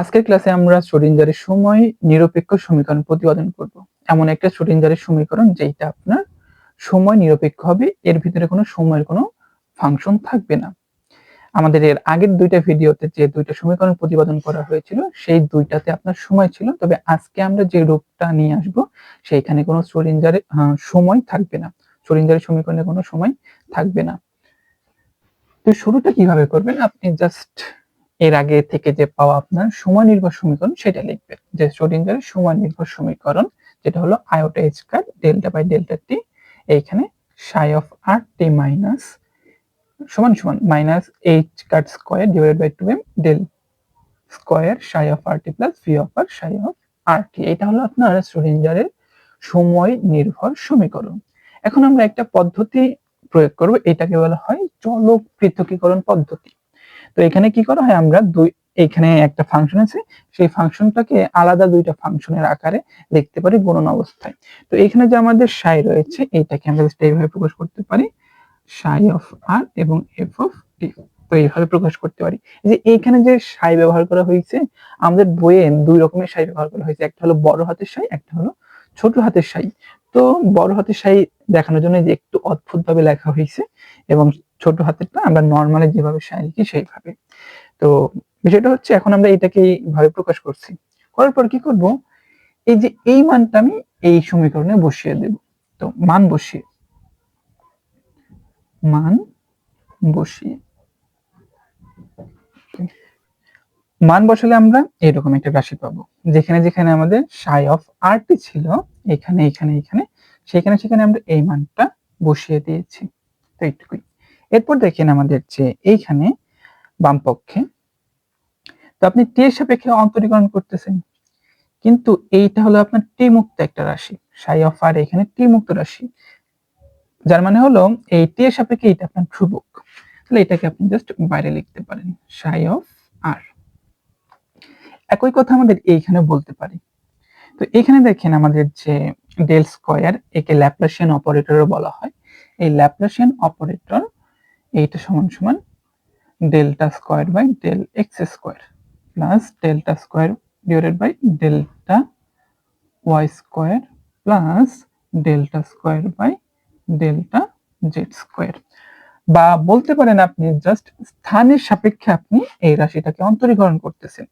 আজকের ক্লাসে আমরা শ্রোডিঞ্জারের সময় নিরপেক্ষ সমীকরণ প্রতিপাদন করব। এমন একটা শ্রোডিঞ্জারের সমীকরণ যেটা আপনার সময় নিরপেক্ষ হবে, এর ভিতরে কোনো সময়ের কোনো ফাংশন থাকবে না। আমাদের এর আগের দুইটা ভিডিওতে যে দুইটা সমীকরণ প্রতিপাদন করা হয়েছিল, সেই দুইটাতে আপনার সময় ছিল, তবে আজকে আমরা যে রূপটা নিয়ে আসব, সেইখানে কোনো শ্রোডিঞ্জারের সময় থাকবে না। শ্রোডিঞ্জারের সমীকরণে কোনো সময় থাকবে না। তো শুরুটা কীভাবে করবেন? আপনি জাস্ট এর আগে থেকে যে পাওয়া আপনার সময় নির্ভর সমীকরণ, সেটা লিখবে যে শ্রোডিঙ্গারের সময় নির্ভর সমীকরণ, যেটা হলো আয়োটা কার ডেল্টা বাই ডেল্টা টি এইখানে psi of r t minus সমান সমান minus h cut square divide by two m del square psi of r t plus v of r psi of r টি এটা হলো আপনার শ্রোডিঙ্গারের সময় নির্ভর সমীকরণ। এখন আমরা একটা পদ্ধতি প্রয়োগ করব, এটাকে বলা হয় চলক পৃথকীকরণ পদ্ধতি। তো এখানে কি করা হয়? আমরা দুই, এখানে একটা ফাংশন আছে, সেই ফাংশনটাকে আলাদা দুইটা ফাংশনের আকারে লিখতে পারি গুণন অবস্থায়। তো এখানে যে আমাদের সাই রয়েছে এইটাকে আমরা এইভাবে প্রকাশ করতে পারি সাই অফ আর এবং এফ অফ টি তো এইভাবে প্রকাশ করতে পারি। যে এইখানে যে সাই ব্যবহার করা হয়েছে, আমাদের বইয়ে দুই রকমের সাই ব্যবহার করা হয়েছে, একটা হলো বড় হাতের সাই একটা হলো ছোট হাতের সাই তো বড় হাতের সাই দেখানোর জন্য যে একটু অদ্ভুত ভাবে লেখা হয়েছে এবং ছোট হাতেরটা আমরা নর্মালি যেভাবে সাই লিখি সেইভাবে। তো বিষয়টা হচ্ছে এখন আমরা এটাকে এইভাবে প্রকাশ করছি। করার পর কি করব? এই যে এই মানটা আমি এই সমীকরণে বসিয়ে দেব। তো মান বসিয়ে মান বসিয়ে, মান বসালে আমরা এরকম একটা রাশি পাবো। যেখানে যেখানে আমাদের সাই অফ আরটি ছিল, এখানে এখানে এখানে, সেখানে সেখানে আমরা এই মানটা বসিয়ে দিয়েছি। তো এইটুকুই। এরপর দেখেন আমাদের যে এইখানে বাম পক্ষে। তো আপনি টি এর সাপেক্ষে অন্তরীকরণ করতেছেন। কিন্তু এইটা হলো আপনার টি মুক্ত একটা রাশি। সাই অফ আর এখানে টি মুক্ত রাশি। যার মানে হলো এই টি এর সাপেক্ষে এটা আপনার ধ্রুবক। তাহলে এটাকে আপনি জাস্ট বাইরে লিখতে পারেন, সাই অফ আর। একই কথা আমাদের এইখানে বলতে পারি। তো এখানে দেখেন আমাদের যে ডেল স্কয়ার, একে ল্যাপ্লাসিয়ান অপারেটরও বলা হয়। এই ল্যাপ্লাসিয়ান অপারেটর এইটা সমান সমান delta square by del x square plus delta square divided by delta y square plus delta square by delta z square. বা বলতে পারেন আপনি জাস্ট স্থানের সাপেক্ষে আপনি এই রাশিটাকে অন্তরীকরণ করতেছেন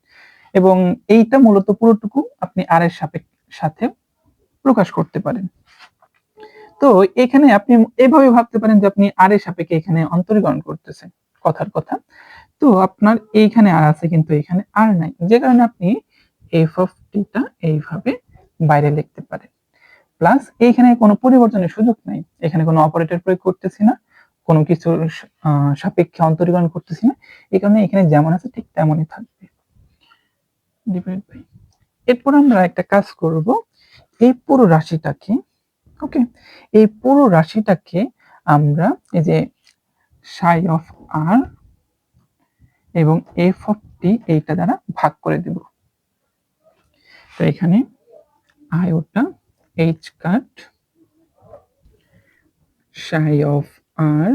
এবং এইটা মূলত পুরোটুকু আপনি আর এর সাথে প্রকাশ করতে পারেন। তো এখানে আপনি এভাবে ভাবতে পারেন যে আপনি আর এর সাপেক্ষে এখানে অন্তরীকরণ করতেছেন, কথার কথা। তো আপনার এইখানে আর আছে কিন্তু এখানে আর নাই, যে কারণে আপনি এফ অফ টিটা এইভাবে বাইরে লিখতে পারেন। প্লাস এইখানে কোনো পরিবর্তনের সুযোগ নাই, এখানে কোনো অপারেটর প্রয়োগ করতেছি না, কোনো কিছু সাপেক্ষে অন্তরীকরণ করতেছি না, এই কারণে এখানে যেমন আছে ঠিক তেমনই থাকবে। এরপর আমরা একটা কাজ করব, এই পুরো রাশিটাকে ওকে এই পুরো রাশিটাকে আমরা এই যে সাই অফ আর এবং এফ অফ টি এইটা দ্বারা ভাগ করে দেব। তো এখানে iota h cut psi of r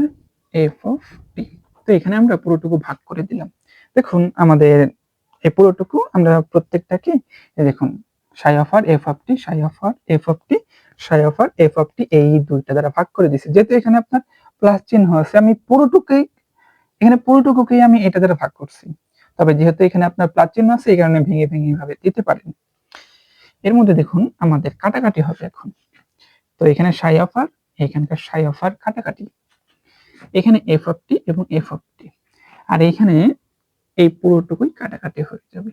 f of t তো এখানে আমরা পুরোটুকু ভাগ করে দিলাম। দেখুন, আমাদের এই পুরোটুকু আমরা প্রত্যেকটাকে দেখুন psi of r f of t psi of r f of t psi of r f of t, এই দুইটা দ্বারা ভাগ করে দিছি। যেহেতু এখানে আপনার প্লাস চিহ্ন আছে, আমি পুরোটুকুই, এখানে পুরোটুকুকেই আমি এটা দ্বারা ভাগ করছি। তবে যেহেতু এখানে আপনার প্লাস চিহ্ন আছে, এই কারণে ভেঙে ভেঙে ভাবে দিতে পারেন। এর মধ্যে দেখুন, আমাদের কাটাকাটি হবে এখন। তো এখানে সাই অফ আর, এখানকার সাই অফ আর কাটাকাটি। এখানে এফ অফ টি এবং এফ অফ টি। আর এখানে এই পুরোটুকুই কাটাকাটি হয়ে যাবে।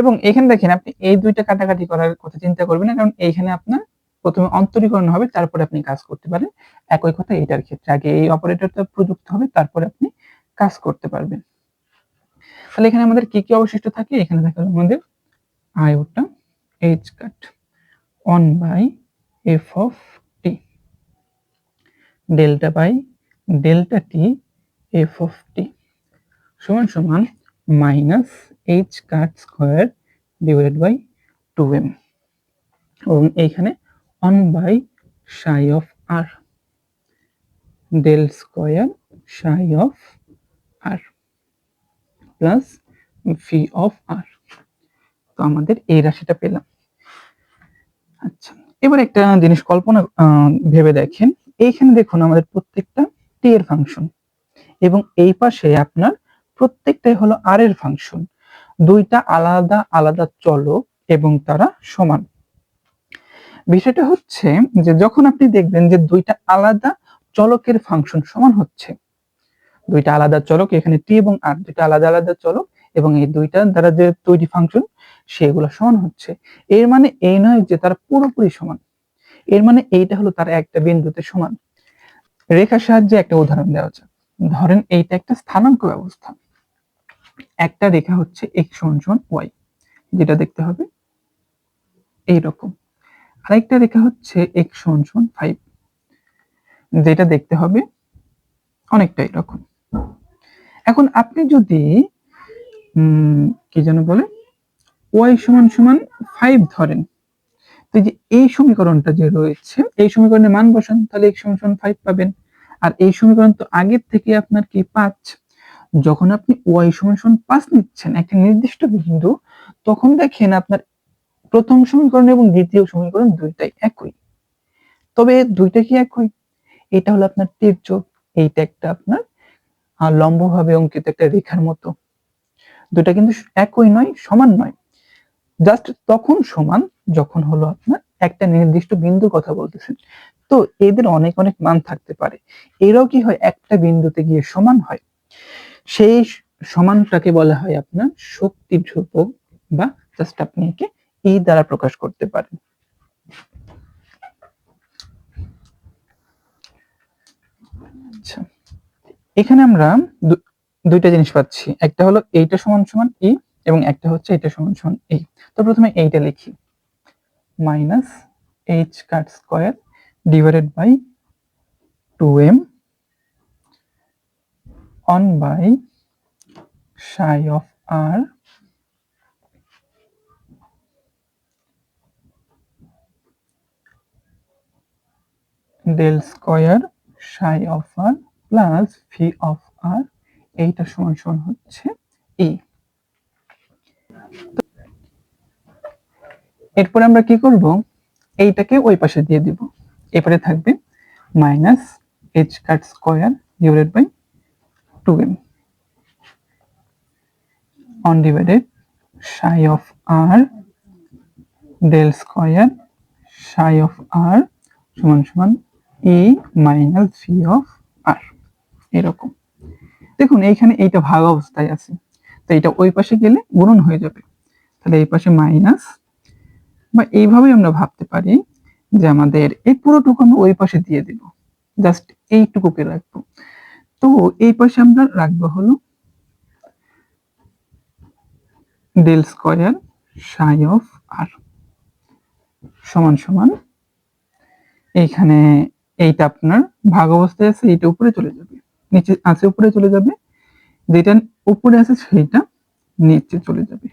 এবং এখানে দেখেন আপনি এই দুইটা কাটাকাটি করার কথা চিন্তা করবেন না, কারণ এইখানে আপনার প্রথমে অন্তরীকরণ হবে, তারপরে আপনি কাজ করতে পারেন। একই কথা এটার ক্ষেত্রে। আগে এই অপারেটরটা প্রযুক্ত হবে, তারপরে আপনি কাজ করতে পারবেন। তাহলে এখানে আমাদের কি কি অবশিষ্ট থাকে? এখানে থাকে আমাদের iota h cut one by f of t delta by delta t f of t সমান সমান minus h cut square divided by two m এবং এইখানে one by psi of r del square psi of r plus phi of r তো আমাদের এই রাশিটা পেলাম। আচ্ছা এবার একটা জিনিস কল্পনা ভেবে দেখেন। এইখানে দেখুন আমাদের প্রত্যেকটা টি এর ফাংশন এবং এই পাশে আপনার প্রত্যেকটাই হলো আর এর ফাংশন দুইটা আলাদা আলাদা চলক এবং তারা সমান। বিষয়টা হচ্ছে যে যখন আপনি দেখবেন যে দুইটা আলাদা চলকের ফাংশন সমান হচ্ছে, দুইটা আলাদা চলক এখানে টি এবং আর দুইটা আলাদা আলাদা চলক এবং এই দুইটা দ্বারা যে তৈরি ফাংশন সেগুলো সমান হচ্ছে। এর মানে এই নয় যে তারা পুরোপুরি সমান। এর মানে এইটা হলো তারা একটা বিন্দুতে সমান। রেখার সাহায্যে একটা উদাহরণ দেওয়া যাক। ধরেন এইটা একটা স্থানাঙ্ক ব্যবস্থা। একটা রেখা হচ্ছে এক্স সমান সমান ওয়াই যেটা দেখতে হবে এইরকম। আরেকটা রেখা হচ্ছে এক্স সমান সমান ফাইভ যেটা দেখতে হবে অনেকটা এরকম। এখন আপনি যদি কি যেন বলে ওয়াই সমান সমান ফাইভ ধরেন, তো যে এই সমীকরণটা যে রয়েছে, এই সমীকরণের মান বসান, তাহলে এক্স সমান সমান ফাইভ পাবেন। আর এই সমীকরণ তো আগের থেকে আপনার কি পাঁচ যখন আপনি ওয়াই সমান সমান পাঁচ নিচ্ছেন, একটা নির্দিষ্ট বিন্দু, তখন দেখেন আপনার প্রথম সমীকরণ এবং দ্বিতীয় সমীকরণ দুইটাই একই। তবে দুইটা কি একই? এটা হলো আপনার তীর্যক এইটা একটা আপনার লম্বভাবে অঙ্কিত একটা রেখার মতো। দুটা কিন্তু একই নয়, সমান নয়। জাস্ট তখন সমান যখন হলো আপনার একটা নির্দিষ্ট বিন্দুর কথা বলতেছেন। তো এদের অনেক অনেক মান থাকতে পারে। এরাও কি হয়, একটা বিন্দুতে গিয়ে সমান হয়। সেই সমানটাকে বলা হয় আপনার শক্তি ধ্রুবক বা জাস্ট আপনি একে ই দ্বারা প্রকাশ করতে পারেন। আচ্ছা এখানে আমরা দুইটা জিনিস পাচ্ছি। একটা হলো এইটা সমান সমান ই এবং একটা হচ্ছে এটা সমান সমান এই তো প্রথমে এইটা লিখি। Minus h cut square divided by two m one by psi of r del square psi of r plus phi of r এইটা সমান সমান হচ্ছে ই এরপর আমরা কি করব? এইটাকে ওই পাশে দিয়ে দিব। এরপরে থাকবে minus h cut square divided by two m one divided psi of r del square psi of r সমান সমান E minus v of r এরকম। দেখুন, এইখানে এইটা ভাগ অবস্থায় আছে। তো এটা ওই পাশে গেলে গুণন হয়ে যাবে। তাহলে এই পাশে মাইনাস বা এইভাবেই আমরা ভাবতে পারি যে আমাদের এই পুরোটুকু আমরা ওই পাশে দিয়ে দিব। জাস্ট এইটুকুকে রাখব। তো এই পাশে আমরা রাখব হলো del square psi of r সমান সমান। এইখানে এইটা আপনার ভাগ অবস্থায় আছে, এইটা উপরে চলে যাবে। নিচে আছে, উপরে চলে যাবে। যেটা উপরে আছে সেইটা নিচে চলে যাবে।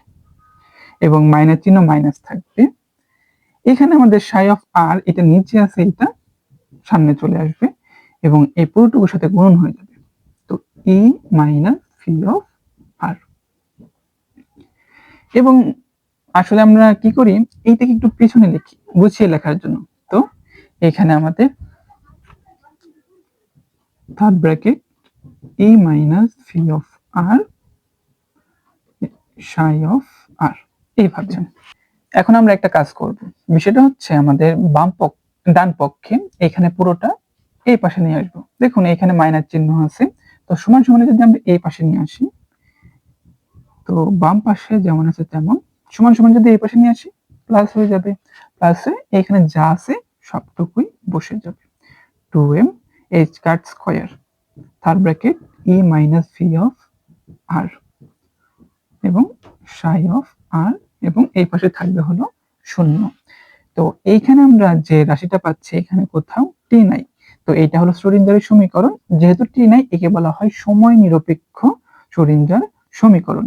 এবং মাইনাস চিহ্ন মাইনাস থাকবে। এখানে আমাদের সাই অফ আর এটা নিচে আছে এটা সামনে চলে আসবে। এবং এই পুরোটুকুর সাথে গুণন হয়ে যাবে। E minus phi of r. এবং আসলে আমরা কি করি এইটাকে একটু পেছনে লিখি গুছিয়ে লেখার জন্য। তো এখানে আমাদের third bracket E minus phi of r psi of r এইভাবে। এখন আমরা একটা কাজ করব। বিষয়টা হচ্ছে আমাদের বাম পক্ষ ডান পক্ষে এখানে পুরোটা এই পাশে নিয়ে আসব। দেখুন এখানে মাইনাস চিহ্ন আছে। তো সমান সমানে যদি আমরা এই পাশে নিয়ে আসি, তো বাম পাশে যেমন আছে তেমন, সমান সমান যদি এই পাশে নিয়ে আসি প্লাস হয়ে যাবে প্লাস হয়ে এখানে যা আছে সবটুকুই বসে যাবে। Two m h cut square third bracket E minus v of r এবং সাই অফ আর এবং এই পাশে থাকবে হলো শূন্য। তো এইখানে আমরা যে রাশিটা পাচ্ছি এখানে কোথাও টি নাই। তো এইটা হলো শ্রোডিঞ্জারের সমীকরণ, যেহেতু টি নাই, একে বলা হয় সময় নিরপেক্ষ শ্রোডিঞ্জার সমীকরণ।